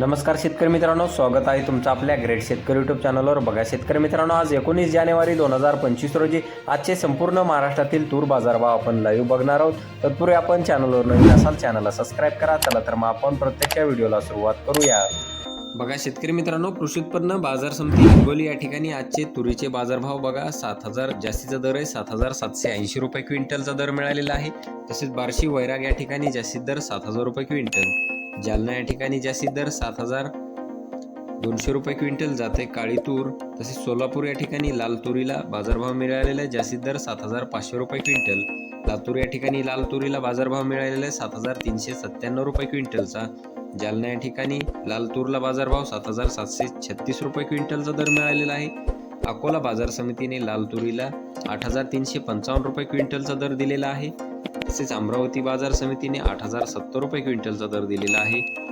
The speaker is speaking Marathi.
नमस्कार शेतकरी मित्रांनो स्वागत आहे तुमचं आपल्या ग्रेट शेतकरी यूट्यूब चॅनलवर बघा शेतकरी मित्रांनो आज एकोणीस जानेवारी दोन हजार पंचवीस रोजी आजचे संपूर्ण महाराष्ट्रातील तूर बाजारभाव आपण लाईव्ह बघणार आहोत. तत्पूर्वी आपण चॅनलवर नवीन असाल चॅनलला सबस्क्राईब करा. चला तर मग आपण प्रत्यक्ष व्हिडिओला सुरुवात करूया. बघा शेतकरी मित्रांनो कृषी उत्पन्न बाजार समिती हिंगोली या ठिकाणी आजचे तुरीचे बाजारभाव बघा सात हजार जास्तीचा दर आहे सात हजार सातशे ऐंशी रुपये क्विंटलचा दर मिळालेला आहे. तसेच बार्शी वैराग या ठिकाणी जास्तीत दर सात हजार रुपये क्विंटल. जालना या ठिकाणी जास्तीत दर सात हजार दोनशे रुपये क्विंटल जाते. काळी तूर तसेच सोलापूर या ठिकाणी लाल तुरीला बाजारभाव मिळालेला आहे जास्तीत दर सात हजार पाचशे रुपये क्विंटल. लातूर या ठिकाणी लाल तुरीला बाजारभाव मिळालेला आहे सात हजार तीनशे सत्त्याण्णव रुपये क्विंटलचा. जालना या ठिकाणी लाल तूरला बाजारभाव सात हजार सातशे छत्तीस रुपये क्विंटलचा दर मिळालेला आहे. अकोला बाजार समितीने लाल तुरीला आठ हजार तीनशे पंचावन्न रुपये क्विंटलचा दर दिलेला आहे. तसेच अमरावती बाजार समितीने आठ हजार सत्तर रुपये क्विंटलचा दर दिलेला आहे.